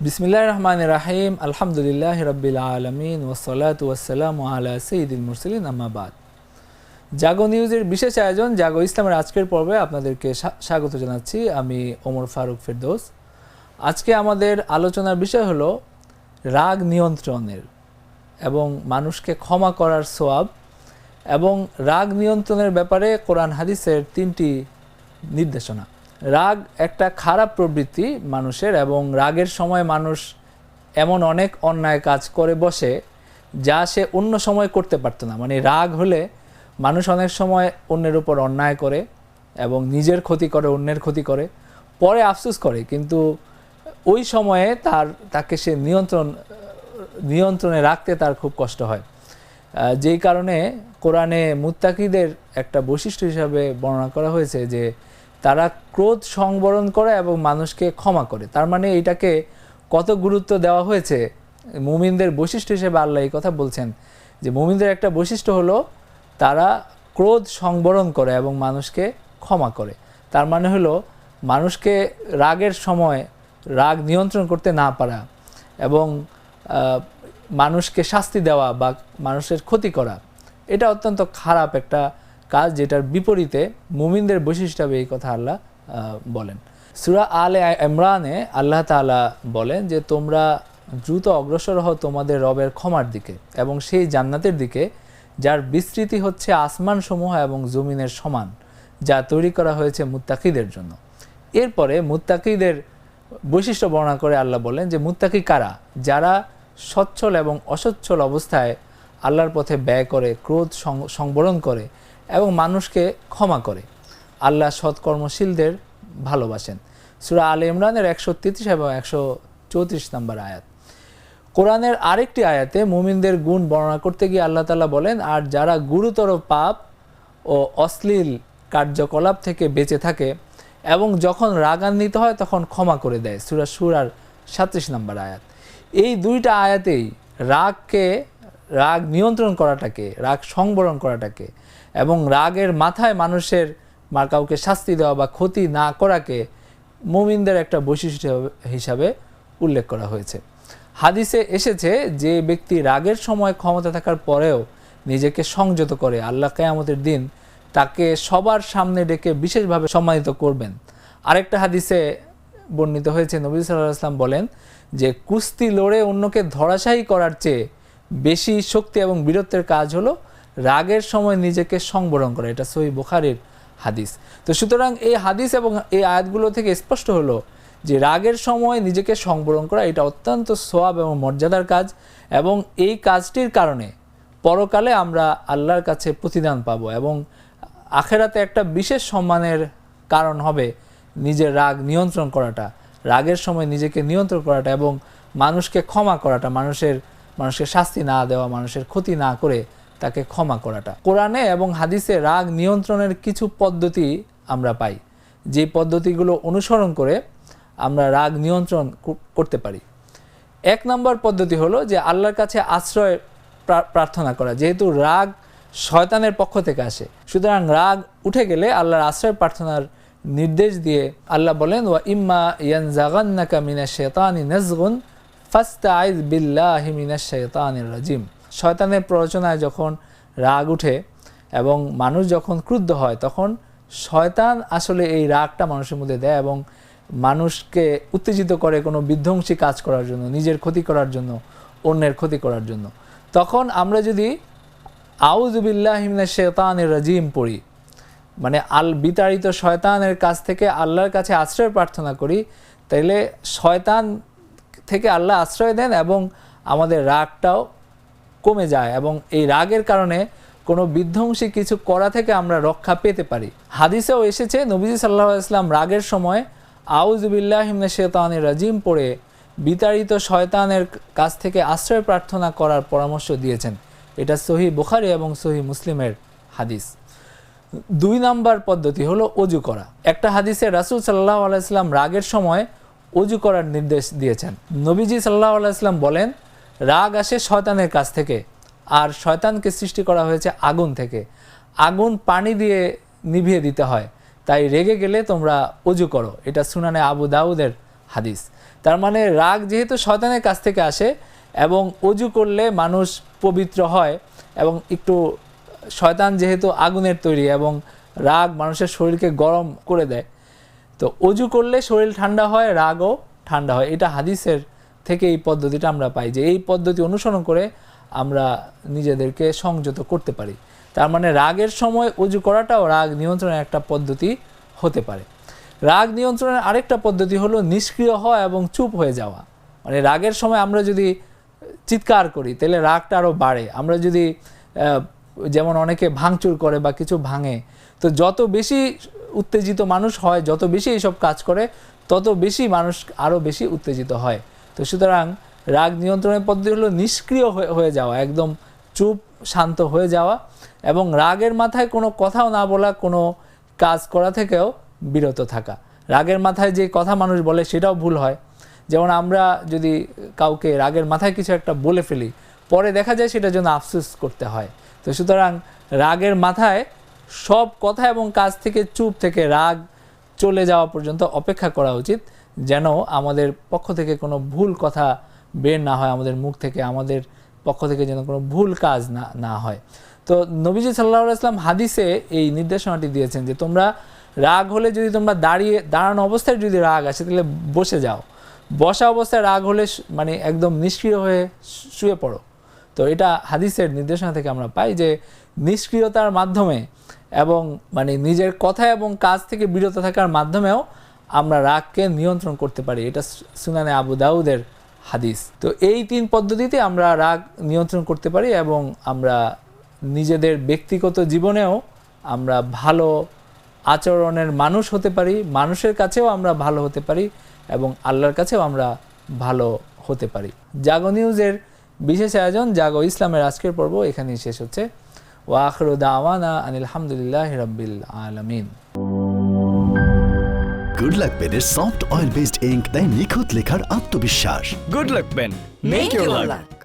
বিসমিল্লাহ রহমান রাহিম আলহামদুলিল্লাহ রবিল আলমিন ওসলাত ওয়াসালাম আলা সঈদুল মুরসলিন আহমাবাদ জাগো নিউজের বিশেষ আয়োজন জাগো ইসলামের আজকের পর্বে আপনাদেরকে স্বা- স্বাগত জানাচ্ছি আমি ওমর ফারুক ফেরদৌস। আজকে আমাদের আলোচনার বিষয় হলো রাগ নিয়ন্ত্রণের এবং মানুষকে ক্ষমা করার সোয়াব এবং রাগ নিয়ন্ত্রণের ব্যাপারে কোরআন হাদিসের তিনটি নির্দেশনা। রাগ একটা খারাপ প্রবৃত্তি মানুষের এবং রাগের সময় মানুষ এমন অনেক অন্যায় কাজ করে বসে যা সে অন্য সময় করতে পারতো না। মানে রাগ হলে মানুষ অনেক সময় অন্যের উপর অন্যায় করে এবং নিজের ক্ষতি করে, অন্যের ক্ষতি করে, পরে আফসোস করে। কিন্তু ওই সময়ে তার, তাকে সে নিয়ন্ত্রণ, নিয়ন্ত্রণে রাখতে তার খুব কষ্ট হয়। যেই কারণে কোরআনে মুত্তাকিদের একটা বৈশিষ্ট্য হিসাবে বর্ণনা করা হয়েছে যে তারা ক্রোধ সংবরণ করে এবং মানুষকে ক্ষমা করে। তার মানে এটাকে কত গুরুত্ব দেওয়া হয়েছে? মুমিনদের বৈশিষ্ট্য হিসেবে আল্লাহ এই কথা বলছেন যে মুমিনদের একটা বৈশিষ্ট্য হলো তারা ক্রোধ সংবরণ করে এবং মানুষকে ক্ষমা করে। তার মানে হলো মানুষকে রাগের সময় রাগ নিয়ন্ত্রণ করতে না পারা এবং মানুষকে শাস্তি দেওয়া বা মানুষের ক্ষতি করা, এটা অত্যন্ত খারাপ একটা কাজ যেটার বিপরীতে মুমিনদের বৈশিষ্ট্য হবে এই কথা আল্লাহ বলেন। সুরা আলে ইমরানে আল্লাহ তাআলা বলেন যে, তোমরা দ্রুত অগ্রসর হও তোমাদের রবের ক্ষমার দিকে এবং সেই জান্নাতের দিকে, যার বিস্তৃতি হচ্ছে আসমান সমূহ এবং জমিনের সমান, যা তৈরি করা হয়েছে মুত্তাকিদের জন্য। এরপরে মুত্তাকিদের বৈশিষ্ট্য বর্ণনা করে আল্লাহ বলেন যে, মুত্তাকি কারা? যারা সচ্ছল এবং অসচ্ছল অবস্থায় আল্লাহর পথে ব্যয় করে, ক্রোধ সংবরণ করে এবং মানুষকে ক্ষমা করে। আল্লাহ সৎকর্মশীলদের ভালোবাসেন। সুরা আল ইমরানের একশো তেত্রিশ এবং একশো চৌত্রিশ নম্বর আয়াত। কোরআনের আরেকটি আয়াতে মুমিনদের গুণ বর্ণনা করতে গিয়ে আল্লাহ তালা বলেন, আর যারা গুরুতর পাপ ও অশ্লীল কার্যকলাপ থেকে বেঁচে থাকে এবং যখন রাগান্বিত হয়, তখন ক্ষমা করে দেয়। সুরা সুরার সাতত্রিশ নম্বর আয়াত। এই দুইটা আয়াতেই রাগকে রাগ নিয়ন্ত্রণ করাটাকে, রাগ সংবরণ করাটাকে এবং রাগের মাথায় মানুষের মার কাউকে শাস্তি দেওয়া বা ক্ষতি না করাকে মুমিনদের একটা বৈশিষ্ট্য হিসাবে উল্লেখ করা হয়েছে। হাদিসে এসেছে যে ব্যক্তি রাগের সময় ক্ষমতা থাকার পরেও নিজেকে সংযত করে, আল্লাহ কেয়ামতের দিন তাকে সবার সামনে ডেকে বিশেষভাবে সম্মানিত করবেন। আরেকটা হাদিসে বর্ণিত হয়েছে, নবী সাল্লাহ আসলাম বলেন যে, কুস্তি লড়ে অন্যকে ধরাশায়ী করার চেয়ে বেশি শক্তি এবং বীরত্বের কাজ হলো রাগের সময় নিজেকে সংবরণ করা। এটা সহি বুখারির হাদিস। তো সুতরাং এই হাদিস এবং এই আয়াতগুলো থেকে স্পষ্ট হলো যে রাগের সময় নিজেকে সংবরণ করা এটা অত্যন্ত সোয়াব এবং মর্যাদার কাজ এবং এই কাজটির কারণে পরকালে আমরা আল্লাহর কাছে প্রতিদান পাবো এবং আখেরাতে একটা বিশেষ সম্মানের কারণ হবে নিজের রাগ নিয়ন্ত্রণ করাটা, রাগের সময় নিজেকে নিয়ন্ত্রণ করাটা এবং মানুষকে ক্ষমা করাটা, মানুষের মানুষের শাস্তি না দেওয়া, মানুষের ক্ষতি না করে তাকে ক্ষমা করাটা। কোরআনে এবং হাদিসে রাগ নিয়ন্ত্রণের কিছু পদ্ধতি আমরা পাই। যে পদ্ধতিগুলো অনুসরণ করে আমরা রাগ নিয়ন্ত্রণ করতে পারি। এক নম্বর পদ্ধতি হলো যে আল্লাহর কাছে আশ্রয় প্রা- প্রার্থনা করা। যেহেতু রাগ শয়তানের পক্ষ থেকে আসে, সুতরাং রাগ উঠে গেলে আল্লাহর আশ্রয় প্রার্থনার নির্দেশ দিয়ে আল্লাহ বলেন, ওয়া ইম্মা ইয়ান জাগান্নাকা মিনা শেতানি নাজগুন ফাস্তাইজ বিল্লাহি মিনা শেতানির রাজিম। শয়তানের প্ররোচনায় যখন রাগ উঠে এবং মানুষ যখন ক্রুদ্ধ হয়, তখন শয়তান আসলে এই রাগটা মানুষের মধ্যে দেয় এবং মানুষকে উত্তেজিত করে কোনো বিধ্বংসী কাজ করার জন্য, নিজের ক্ষতি করার জন্য, অন্যের ক্ষতি করার জন্য। তখন আমরা যদি আউজুবিল্লাহিমিনা শেতানের রাজিম পড়ি মানে আল বিতাড়িত শয়তানের কাছ থেকে আল্লাহর কাছে আশ্রয় প্রার্থনা করি, তাইলে শয়তান থেকে আল্লাহ আশ্রয় দেন এবং আমাদের রাগটাও কমে যায় এবং এই রাগের কারণে কোনো বিধ্বংসী কিছু করা থেকে আমরা রক্ষা পেতে পারি। হাদিসেও এসেছে, নবীজি সাল্লাহ ইসলাম রাগের সময় আউজুবিল্লাহ হিমনে শেতানের রাজিম পড়ে বিতাড়িত শয়তানের কাছ থেকে আশ্রয় প্রার্থনা করার পরামর্শ দিয়েছেন। এটা সহি বুখারি এবং সহি মুসলিমের হাদিস। দুই নাম্বার পদ্ধতি হলো অজু করা। একটা হাদিসে রাসুল সাল্লাহ আলাইসলাম রাগের সময় অজু করার নির্দেশ দিয়েছেন। নবীজি সাল্লাহ আলাইসলাম বলেন, রাগ আসে শয়তানের কাছ থেকে, আর শয়তানকে সৃষ্টি করা হয়েছে আগুন থেকে। আগুন পানি দিয়ে নিভিয়ে দিতে হয়, তাই রেগে গেলে তোমরা অজু করো। এটা সুনানে আবু দাউদের হাদিস। তার মানে রাগ যেহেতু শয়তানের কাছ থেকে আসে, এবং অজু করলে মানুষ পবিত্র হয়, এবং একটু শয়তান যেহেতু আগুনের তৈরি, এবং রাগ মানুষের শরীরকে গরম করে দেয় তো অজু করলে শরীর ঠান্ডা হয়, রাগও ঠান্ডা হয়। এটা হাদিসের থেকে এই পদ্ধতিটা আমরা পাই যে এই পদ্ধতি অনুসরণ করে আমরা নিজেদেরকে সংযত করতে পারি। তার মানে রাগের সময় অজু করাটাও রাগ নিয়ন্ত্রণের একটা পদ্ধতি হতে পারে। রাগ নিয়ন্ত্রণের আরেকটা পদ্ধতি হলো নিষ্ক্রিয় হওয়া এবং চুপ হয়ে যাওয়া। মানে রাগের সময় আমরা যদি চিৎকার করি, তাহলে রাগটা আরও বাড়ে। আমরা যদি যেমন অনেকে ভাঙচুর করে বা কিছু ভাঙে, তো যত বেশি উত্তেজিত মানুষ হয়, যত বেশি এইসব কাজ করে, তত বেশি মানুষ আরও বেশি উত্তেজিত হয়। তো সুতরাং রাগ নিয়ন্ত্রণের পদ্ধতি হলো নিষ্ক্রিয় হয়ে- যাওয়া, একদম চুপ, শান্ত হয়ে যাওয়া এবং রাগের মাথায় কোনো কথাও না বলা, কোনো কাজ করা থেকেও বিরত থাকা। রাগের মাথায় যে কথা মানুষ বলে সেটাও ভুল হয়। যেমন আমরা যদি কাউকে রাগের মাথায় কিছু একটা বলে ফেলি পরে দেখা যায় সেটার জন্য আফসোস করতে হয়। তো সুতরাং রাগের মাথায় সব কথা এবং কাজ থেকে চুপ থেকে রাগ চলে যাওয়া পর্যন্ত অপেক্ষা করা উচিত, যেন আমাদের পক্ষ থেকে কোনো ভুল কথা বের না হয়, আমাদের মুখ থেকে, আমাদের পক্ষ থেকে যেন কোনো ভুল কাজ না না হয়। তো নবীজি সাল্লাহ ইসলাম হাদিসে এই নির্দেশনাটি দিয়েছেন যে, তোমরা রাগ হলে যদি তোমরা দাঁড়িয়ে, দাঁড়ানো অবস্থায় যদি রাগ আসে, তাহলে বসে যাও। বসা অবস্থায় রাগ হলে মানে একদম নিষ্ক্রিয় হয়ে শুয়ে পড়ো। তো এটা হাদিসের নির্দেশনা থেকে আমরা পাই যে নিষ্ক্রিয়তার মাধ্যমে এবং মানে নিজের কথা এবং কাজ থেকে বিরত থাকার মাধ্যমেও আমরা রাগকে নিয়ন্ত্রণ করতে পারি। এটা সুনানে আবু দাউদের হাদিস। তো এই তিন পদ্ধতিতে আমরা রাগ নিয়ন্ত্রণ করতে পারি এবং আমরা নিজেদের ব্যক্তিগত জীবনেও আমরা ভালো আচরণের মানুষ হতে পারি, মানুষের কাছেও আমরা ভালো হতে পারি এবং আল্লাহর কাছেও আমরা ভালো হতে পারি। জাগো নিউজের বিশেষ আয়োজন জাগো ইসলামের আজকের পর্ব এখানেই শেষ হচ্ছে। ও আখরু দাওয়ানা আনিল হামদুলিল্লাহ রব্বিল আলমিন। গুড লাক পেনের সফট অয়েল বেসড ইঙ্ক তাই নিখুঁত লেখার আত্মবিশ্বাস। Good luck pen make your luck